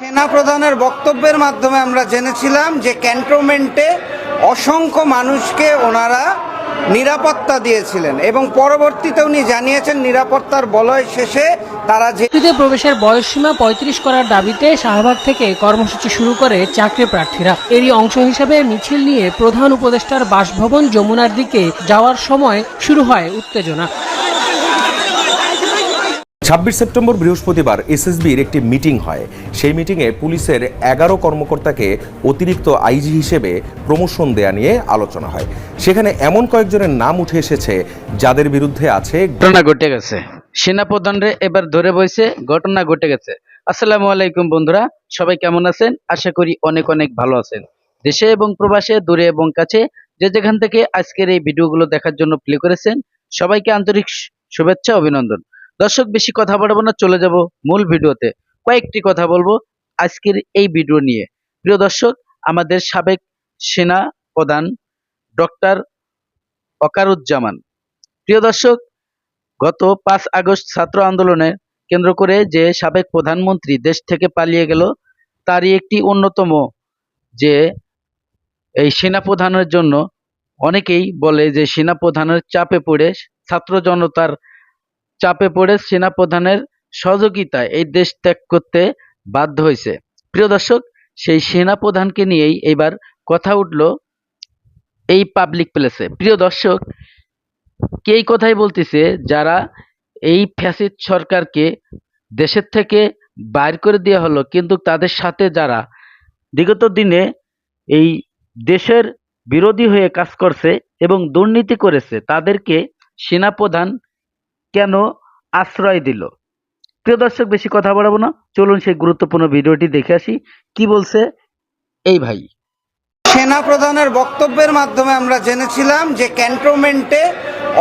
সেনাপ্রধানের বক্তব্যের মাধ্যমে আমরা জেনেছিলাম যে ক্যান্টনমেন্টে অসংখ্য মানুষকে ওনারা নিরাপত্তা দিয়েছিলেন এবং পরবর্তীতে উনি জানিয়েছেন নিরাপত্তার বলয় শেষে তারা যে প্রবেশের বয়সসীমা পঁয়ত্রিশ করার দাবিতে শাহবাগ থেকে কর্মসূচি শুরু করে চাকরি প্রার্থীরা। এরই অংশ হিসেবে মিছিল নিয়ে প্রধান উপদেষ্টার বাসভবন যমুনার দিকে যাওয়ার সময় শুরু হয় উত্তেজনা। ছাব্বিশ সেপ্টেম্বর বৃহস্পতিবার এসএসবির একটি মিটিং হয়। সেই মিটিংয়ে পুলিশের এগারো কর্মকর্তাকে অতিরিক্ত আইজি হিসেবে প্রমোশন দেয়া নিয়ে আলোচনা হয়। সেখানে এমন কয়েকজনের নাম উঠে এসেছে, যাদের বিরুদ্ধে আছে ঘটনা ঘটে গেছে। সেনাপ্রধানরে এবার ধরে বইছে, ঘটনা ঘটে গেছে। আসসালামু আলাইকুম বন্ধুরা, সবাই কেমন আছেন? আশা করি অনেক অনেক ভালো আছেন। দেশে এবং প্রবাসে, দূরে এবং কাছে যে যেখান থেকে আজকের এই ভিডিওগুলো দেখার জন্য প্লে করেছেন, সবাইকে আন্তরিক শুভেচ্ছা, অভিনন্দন। দর্শক, বেশি কথা বাড়াবো না, চলে যাব মূল ভিডিওতে। কয়েকটি কথা বলব আজকের এই ভিডিও নিয়ে। প্রিয় দর্শক, আমাদের সাবেক সেনা প্রধান ডক্টর অকারুজ্জামান। প্রিয় দর্শক, গত পাঁচ আগস্ট ছাত্র আন্দোলনে কেন্দ্র করে যে সাবেক প্রধানমন্ত্রী দেশ থেকে পালিয়ে গেল, তারই একটি অন্যতম যে এই সেনাপ্রধানের জন্য অনেকেই বলে যে সেনাপ্রধানের চাপে পড়ে ছাত্র জনতার চাপে পড়ে সেনাপ্রধানের সহযোগিতায় এই দেশ ত্যাগ করতে বাধ্য হয়েছে। প্রিয় দর্শক, সেই সেনাপ্রধানকে নিয়েই এবার কথা উঠল এই পাবলিক প্লেসে। প্রিয় দর্শক, কে কথাই বলতেছে? যারা এই ফ্যাসিদ সরকারকে দেশের থেকে বাইর করে দেওয়া হলো, কিন্তু তাদের সাথে যারা বিগত দিনে এই দেশের বিরোধী হয়ে কাজ করছে এবং দুর্নীতি করেছে, তাদেরকে সেনাপ্রধান কেন আশ্রয় দিল? প্রিয় দর্শক, বেশি কথা বাড়াবো না। চলুন সেই গুরুত্বপূর্ণ ভিডিওটি দেখে আসি। কি বলছে? এই ভাই। সেনা প্রধানের বক্তব্যের মাধ্যমে আমরা জেনেছিলাম যে ক্যান্টনমেন্টে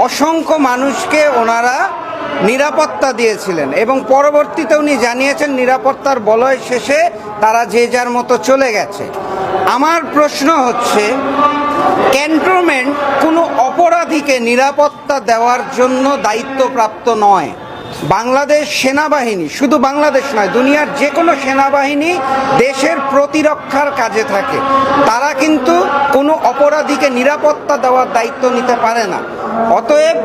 অসংখ্য মানুষকে ওনারা নিরাপত্তা দিয়েছিলেন এবং পরবর্তীতে উনি জানিয়েছেন নিরাপত্তার বলয় শেষে তারা যে যার মতো চলে গেছে। আমার প্রশ্ন হচ্ছে, ক্যান্টনমেন্ট কোনো অপরাধীকে নিরাপত্তা দেওয়ার জন্য দায়িত্বপ্রাপ্ত নয়। বাংলাদেশ সেনাবাহিনী, শুধু বাংলাদেশ নয়, দুনিয়ার যে কোনো সেনাবাহিনী দেশের প্রতিরক্ষার কাজে থাকে। তারা কিন্তু কোনো অপরাধীকে নিরাপত্তা দেওয়ার দায়িত্ব নিতে পারে না। অতএব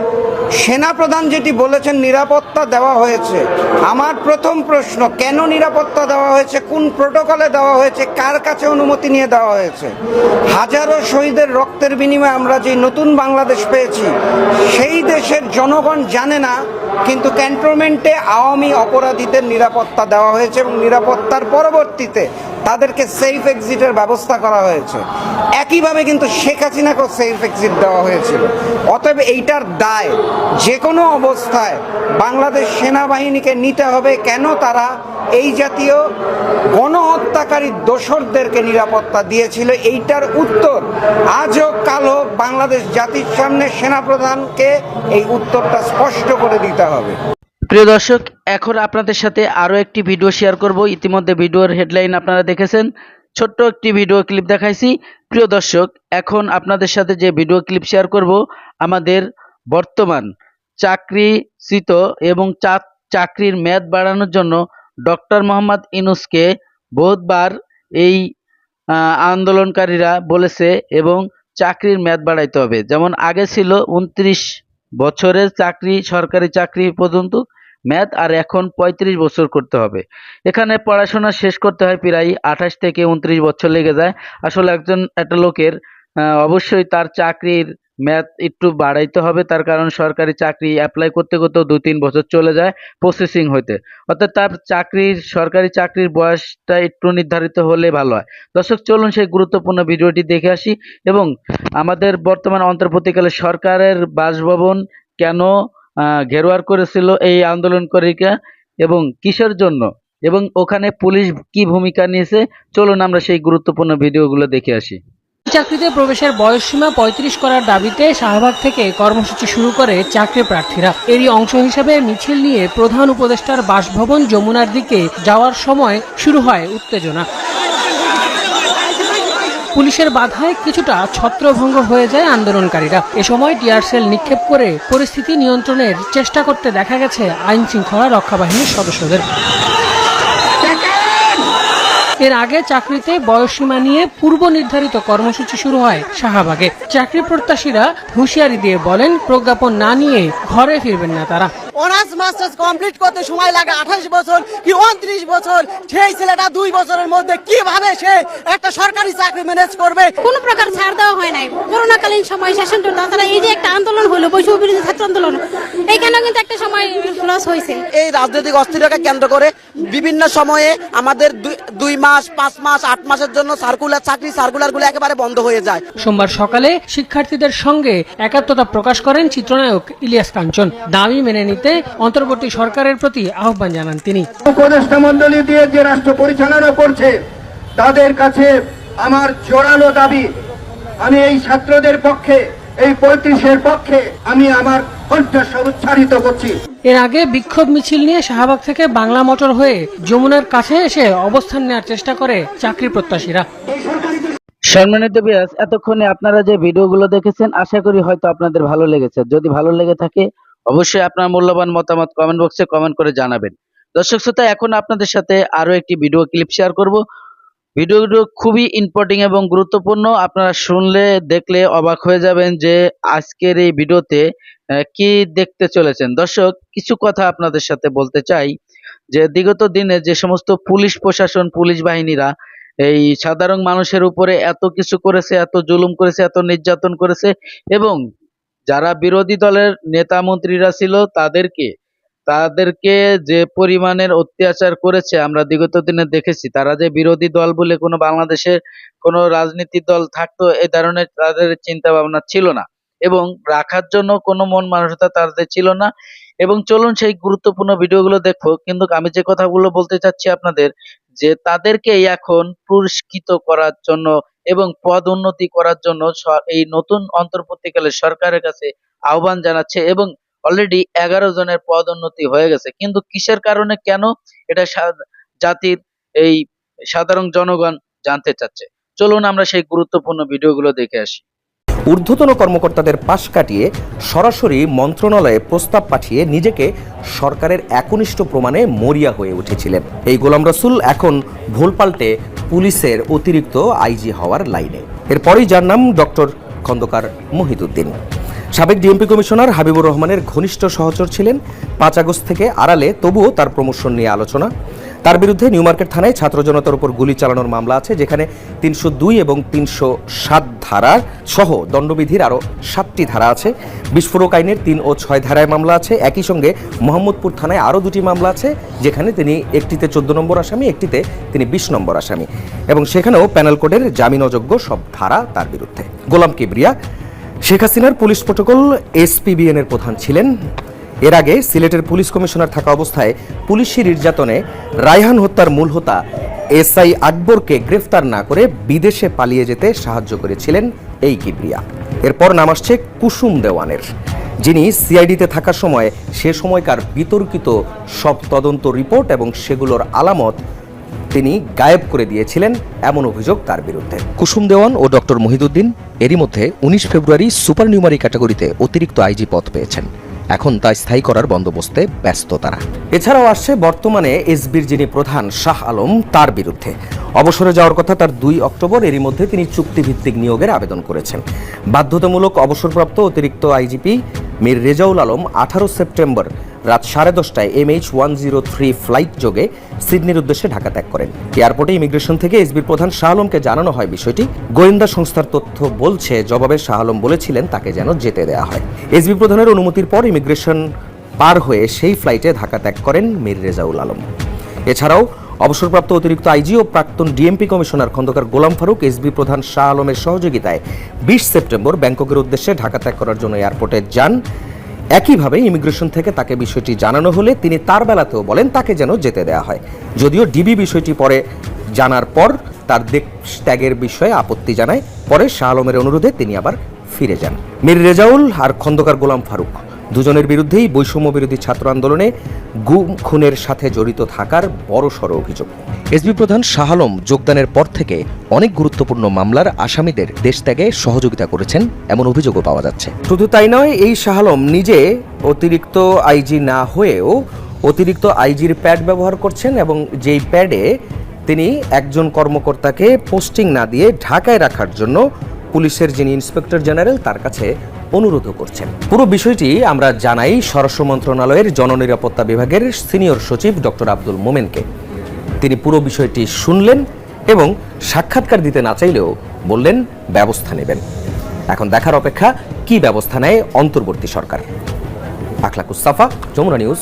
সেনাপ্রধান যেটি বলেছেন, নিরাপত্তা দেওয়া হয়েছে। আমার প্রথম প্রশ্ন, কেন নিরাপত্তা দেওয়া হয়েছে? কোন প্রোটোকলে দেওয়া হয়েছে? কার কাছে অনুমতি নিয়ে দেওয়া হয়েছে? হাজারো শহীদের রক্তের বিনিময়ে আমরা যে নতুন বাংলাদেশ পেয়েছি, সেই দেশের জনগণ জানে না, কিন্তু ক্যান্টনমেন্টে আওয়ামী অপরাধীদের নিরাপত্তা দেওয়া হয়েছে এবং নিরাপত্তার পরবর্তীতে তাদেরকে সেফ এক্সিটের ব্যবস্থা করা হয়েছে। একইভাবে কিন্তু শেখ হাসিনাকেও সেফ এক্সিট দেওয়া হয়েছিল। অতএব এইটার দায় যে কোনো অবস্থায় বাংলাদেশ সেনাবাহিনীকে নিতে হবে। কেন তারা এই জাতীয় গণহত্যাকারী দোসরদেরকে নিরাপত্তা দিয়েছিল? এইটার উত্তর আজও কালো বাংলাদেশ জাতির সামনে সেনাপ্রধানকে এই উত্তরটা স্পষ্ট করে দিতে হবে। প্রিয় দর্শক, এখন আপনাদের সাথে আরও একটি ভিডিও শেয়ার করব। ইতিমধ্যে ভিডিওর হেডলাইন আপনারা দেখেছেন। ছোট্ট একটি ভিডিও ক্লিপ দেখাইছি। প্রিয় দর্শক, এখন আপনাদের সাথে যে ভিডিও ক্লিপ শেয়ার করব, আমাদের বর্তমান চাকরি চাকরিচ্যুত এবং চাকরির মেয়াদ বাড়ানোর জন্য ডক্টর মোহাম্মদ ইনুসকে বহুতবার এই আন্দোলনকারীরা বলেছে এবং চাকরির মেয়াদ বাড়াইতে হবে। যেমন আগে ছিল উনত্রিশ বছরের চাকরি, সরকারি চাকরি পর্যন্ত মেয়াদ আর এখন পঁয়ত্রিশ বছর করতে হবে। এখানে পড়াশোনা শেষ করতে হয় প্রায় আঠাশ থেকে উনত্রিশ বছর লেগে যায়। আসলে একজন একটা লোকের অবশ্যই তার চাকরির ম্যাথ একটু বাড়াইতে হবে। তার কারণ সরকারি চাকরি অ্যাপ্লাই করতে করতেও দু তিন বছর চলে যায় প্রসেসিং হইতে। অর্থাৎ তার চাকরির, সরকারি চাকরির বয়সটা একটু নির্ধারিত হলে ভালো হয়। দর্শক, চলুন সেই গুরুত্বপূর্ণ ভিডিওটি দেখে আসি। এবং আমাদের বর্তমান অন্তর্বর্তীকালে সরকারের বাসভবন কেন ঘেরোয়ার করেছিল এই আন্দোলনকারীকে এবং কিসের জন্য? এবং ওখানে পুলিশ কি ভূমিকা নিয়েছে? চলুন আমরা সেই গুরুত্বপূর্ণ ভিডিওগুলো দেখে আসি। চাকরিতে প্রবেশের বয়সসীমা পঁয়ত্রিশ করার দাবিতে শাহবাগ থেকে কর্মসূচি শুরু করে চাকরি প্রার্থীরা। এরই অংশ হিসেবে মিছিল নিয়ে প্রধান উপদেষ্টার বাসভবন যমুনার দিকে যাওয়ার সময় শুরু হয় উত্তেজনা। পুলিশের বাধায় কিছুটা ছত্রভঙ্গ হয়ে যায় আন্দোলনকারীরা। এ সময় টিয়ারসেল নিক্ষেপ করে পরিস্থিতি নিয়ন্ত্রণের চেষ্টা করতে দেখা গেছে আইন শৃঙ্খলা রক্ষা বাহিনীর সদস্যদের। এর আগে চাকরিতে বয়সসীমা নিয়ে পূর্ব নির্ধারিত কর্মসূচি শুরু হয় শাহবাগে। চাকরি প্রত্যাশীরা হুঁশিয়ারি দিয়ে বলেন, প্রজ্ঞাপন না নিয়ে ঘরে ফিরবেন না তারা। অনার্স মাস্টার্স কমপ্লিট করতে সময় লাগে আঠাশ বছর কি উনত্রিশ বছর? সেই ছেলেটা দুই বছরের মধ্যে কীভাবে সে একটা সরকারি চাকরি ম্যানেজ করবে? কোনো প্রকার ছাড় দেওয়া হয় নাই। করোনাকালীন সময় টু তাছাড়া এই যে একটা আন্দোলন হলো বৈষম্য বিরোধী ছাত্র আন্দোলন এইখানেও কিন্তু একটা সময় লস হয়েছে। এই রাজনৈতিক অস্থিরতাকে কেন্দ্র করে বিভিন্ন সময়ে আমাদের দুই- দুই মাস পাঁচ মাস আট মাসের জন্য সার্কুলার চাকরি সার্কুলারগুলো একেবারে বন্ধ হয়ে যায়। সোমবার সকালে শিক্ষার্থীদের সঙ্গে একাত্মতা প্রকাশ করেন চিত্রনায়ক ইলিয়াস কাঞ্চন। দাবি মেনে নিতে অন্তর্বর্তী সরকারের প্রতি আহ্বান জানান তিনি। উপদেষ্টা মন্ডলী দিয়ে যে রাষ্ট্র পরিচালনা করছে তাদের কাছে আমার জোরালো দাবি আমি এই ছাত্রদের পক্ষে এই পঁয়ত্রিশের পক্ষে আমি আমার কণ্ঠস্বর উচ্চারিত করছি। এর আগে বিক্ষোভ মিছিল নিয়ে শাহবাগ থেকে বাংলা মোটর হয়ে যমুনার কাছে এসে অবস্থান নেওয়ার চেষ্টা করে চাকরি প্রত্যাশীরা। সম্মানিত বিয়াস এতক্ষণে আপনারা যে ভিডিওগুলো দেখেছেন আশা করি হয়তো আপনাদের ভালো লেগেছে। যদি ভালো লেগে থাকে অবশ্যই আপনার মূল্যবান মতামত কমেন্ট বক্সে কমেন্ট করে জানাবেন। দর্শক শ্রোতা, এখন আপনাদের সাথে আরও একটি ভিডিও ক্লিপ শেয়ার করব। ভিডিওগুলো খুবই ইম্পর্টেন্ট এবং গুরুত্বপূর্ণ। আপনারা শুনলে, দেখলে অবাক হয়ে যাবেন যে আজকের এই ভিডিওতে কি দেখতে চলেছেন। দর্শক, কিছু কথা আপনাদের সাথে বলতে চাই যে, বিগত দিনে যে সমস্ত পুলিশ প্রশাসন, পুলিশ বাহিনীরা এই সাধারণ মানুষের উপরে এত কিছু করেছে, এত জুলুম করেছে, এত নির্যাতন করেছে এবং যারা বিরোধী দলের নেতা মন্ত্রীরা ছিল তাদেরকে তাদেরকে যে পরিমাণের অত্যাচার করেছে আমরা বিগত দিনে দেখেছি। তারা যে বিরোধী দল বলে কোনো বাংলাদেশের কোনো রাজনীতি দল থাকতো এ ধরনের তাদের চিন্তা ভাবনা ছিল না। এবং রাখার জন্য কোনো মন মানসিকতা তাদের ছিল না। এবং চলুন সেই গুরুত্বপূর্ণ ভিডিওগুলো দেখব কিন্তু আমি যে কথাগুলো বলতে চাচ্ছি আপনাদের, যে তাদেরকে এখন পুরস্কৃত করার জন্য এবং পদ উন্নতি করার জন্য এই নতুন অন্তর্বর্তীকালে সরকারের কাছে আহ্বান জানাচ্ছে এবং অলরেডি এগারো জনের পদ উন্নতি হয়ে গেছে। কিন্তু কিসের কারণে কেন এটা জাতির এই সাধারণ জনগণ জানতে চাচ্ছে? চলুন আমরা সেই গুরুত্বপূর্ণ ভিডিওগুলো দেখে আসি। ঊর্ধ্বতন কর্মকর্তাদের পাশ কাটিয়ে সরাসরি মন্ত্রণালয়ে প্রস্তাব পাঠিয়ে নিজেকে সরকারের একনিষ্ঠ প্রমাণে মরিয়া হয়ে উঠেছিলেন। এই গোলাম রসুল এখন ভুল পাল্টে পুলিশের অতিরিক্ত আইজি হওয়ার লাইনে। এরপরই যার নাম ডক্টর খন্দকার মহিদুদ্দিন। সাবেক ডিএমপি কমিশনার হাবিবুর রহমানের ঘনিষ্ঠ সহচর ছিলেন। পাঁচ আগস্ট থেকে আড়ালে তবুও তার প্রমোশন নিয়ে আলোচনা। তার বিরুদ্ধে নিউ মার্কেট থানায় ছাত্র জনতার উপর গুলি চালানোর মামলা আছে, যেখানে তিনশো দুই এবং তিনশো সাত ধারার সহ দণ্ডবিধির আরও সাতটি ধারা আছে। বিস্ফোরক আইনের তিন ও ছয় ধারায় মামলা আছে। একই সঙ্গে মোহাম্মদপুর থানায় আরও দুটি মামলা আছে, যেখানে তিনি একটিতে চোদ্দ নম্বর আসামি, একটিতে তিনি বিশ নম্বর আসামি। এবং সেখানেও প্যানেল কোডের জামিন অযোগ্য সব ধারা তার বিরুদ্ধে। গোলাম কিবরিয়া, শেখ হাসিনার পুলিশ প্রোটোকল, এসপিবিএন এর প্রধান ছিলেন। এর আগে সিলেটের পুলিশ কমিশনার থাকা অবস্থায় পুলিশি নির্যাতনে রায়হান হত্যার মূল হোতা এসআই আকবরকে গ্রেফতার না করে বিদেশে পালিয়ে যেতে সাহায্য করেছিলেন এই কিবরিয়া। এরপর নাম আসছে কুসুম দেওয়ানের, যিনি সিআইডিতে থাকার সময় সে সময়কার বিতর্কিত সব তদন্ত রিপোর্ট এবং সেগুলোর আলামত তিনি গায়েব করে দিয়েছিলেন এমন অভিযোগ তার বিরুদ্ধে। কুসুম দেওয়ান ও ডক্টর মহিদুদ্দিন এরই মধ্যে উনিশ ফেব্রুয়ারি সুপার নিউমারি ক্যাটাগরিতে অতিরিক্ত আইজি পদ পেয়েছেন। এখন তা স্থায়ী করার বন্দোবস্তে ব্যস্ত তারা। এছাড়াও আসছে বর্তমানে এসবির যিনি প্রধান, শাহ আলম, তার বিরুদ্ধে। অবসরে যাওয়ার কথা তার দুই অক্টোবর, এরই মধ্যে তিনি চুক্তিভিত্তিক নিয়োগের আবেদন করেছেন। বাধ্যতামূলক অবসরপ্রাপ্ত অতিরিক্ত আইজিপি মীর রেজাউল আলম আঠারো সেপ্টেম্বর রাত সাড়ে দশটায় MH one zero three flight যোগে সিডনির উদ্দেশ্যে ঢাকা ত্যাগ করেন। এয়ারপোর্টে ইমিগ্রেশন থেকে এসবির প্রধান শাহ আলমকে জানানো হয় বিষয়টি। গোয়েন্দা সংস্থার তথ্য বলছে, জবাবে শাহ আলম বলেছিলেন, তাকে যেন যেতে দেওয়া হয়। এসবি প্রধানের অনুমতির পর ইমিগ্রেশন পার হয়ে সেই ফ্লাইটে ঢাকা ত্যাগ করেন মীর রেজাউল আলম। এছাড়াও অবসরপ্রাপ্ত অতিরিক্ত আইজি ও প্রাক্তন DMP commissioner Khondokar Golam Faruk, SB প্রধান শাহ আলমের সহযোগিতায় বিশ সেপ্টেম্বর ব্যাংককের উদ্দেশ্যে ঢাকা ত্যাগ করার জন্য এয়ারপোর্টে যান। একইভাবে ইমিগ্রেশন থেকে তাকে বিষয়টি জানানো হলে তিনি তার বেলাতেও বলেন তাকে যেন যেতে দেয়া হয়। যদিও ডিবি বিষয়টি পরে জানার পর তার দেশ ত্যাগের বিষয়ে আপত্তি জানায়, পরে শাহ আলমের অনুরোধে তিনি আবার ফিরে যান। মীর রেজাউল আর খন্দকার গোলাম ফারুক। দুজনের বিরুদ্ধেই বৈষম্য বিরোধী ছাত্র আন্দোলনে গুম খুনের সাথে জড়িত থাকার বড়সড় অভিযোগ। এসবি প্রধান শাহ আলম যোগদানের পর থেকে অনেক গুরুত্বপূর্ণ মামলার আসামিদের দেশ ত্যাগে সহযোগিতা করেছেন, এমন অভিযোগও পাওয়া যাচ্ছে। শুধু তাই নয়, এই শাহ আলম নিজে অতিরিক্ত আইজি না হয়েও অতিরিক্ত আইজির প্যাড ব্যবহার করছেন এবং যেই প্যাডে তিনি একজন কর্মকর্তাকে পোস্টিং না দিয়ে ঢাকায় রাখার জন্য পুলিশের যিনি ইন্সপেক্টর জেনারেল, তার কাছে অনুরোধ করছেন। পুরো বিষয়টি আমরা জানাই স্বরাষ্ট্র মন্ত্রণালয়ের জননিরাপত্তা বিভাগের সিনিয়র সচিব ডক্টর আব্দুল মোমেনকে। তিনি পুরো বিষয়টি শুনলেন এবং সাক্ষাৎকার দিতে না চাইলেও বললেন, ব্যবস্থা নেবেন। এখন দেখার অপেক্ষা, কি ব্যবস্থা নেয় অন্তর্বর্তী সরকার? আখলাকুস সাফা, যমুনা নিউজ